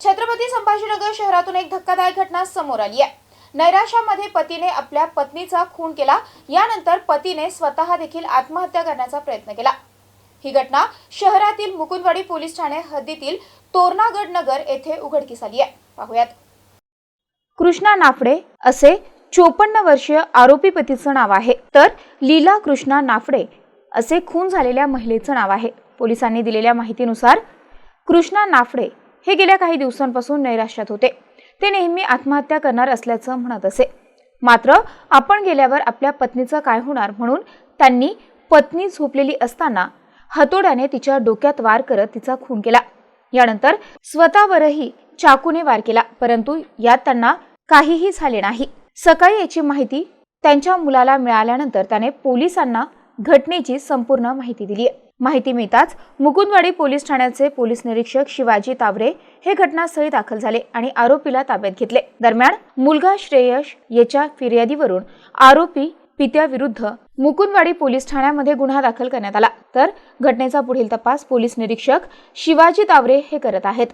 छत्रपती संभाजीनगर शहरातून एक धक्कादायक घटना समोर आली आहे. नैराश्यामध्ये पतीने आपल्या पत्नीचा खून केला. यानंतर पतीने स्वतः देखील आत्महत्या करण्याचा प्रयत्न केला. ही घटना शहरातील मुकुंदवाडी पोलीस ठाणे हद्दीतील तोरणागड नगर येथे उघडकीस आली आहे. पाहुयात. कृष्णा नाफडे असे चोपन्न वर्षीय आरोपी पतीचं नाव आहे. तर लीला कृष्णा नाफडे असे खून झालेल्या महिलेचं नाव आहे. पोलिसांनी दिलेल्या माहितीनुसार कृष्णा नाफडे हे गेल्या काही दिवसांपासून नैराश्यात होते. ते नेहमी आत्महत्या करणार असल्याचं म्हणत असे. मात्र आपण गेल्यावर आपल्या पत्नीचं काय होणार म्हणून त्यांनी पत्नी झोपलेली असताना हतोड्याने तिच्या डोक्यात वार करत तिचा खून केला. यानंतर स्वतःवरही चाकूने वार केला परंतु यात त्यांना काहीही झाले नाही. सकाळी याची माहिती त्यांच्या मुलाला मिळाल्यानंतर त्याने पोलिसांना घटनेची संपूर्ण माहिती दिली आहे माहिती मिळताच मुकुंदवाडी पोलीस ठाण्याचे पोलीस निरीक्षक शिवाजी तावरे हे घटनास्थळी दाखल झाले आणि आरोपीला ताब्यात घेतले. दरम्यान मुलगा श्रेयश याच्या फिर्यादीवरून आरोपी पित्याविरुद्ध मुकुंदवाडी पोलीस ठाण्यामध्ये गुन्हा दाखल करण्यात आला. तर घटनेचा पुढील तपास पोलीस निरीक्षक शिवाजी तावरे हे करत आहेत.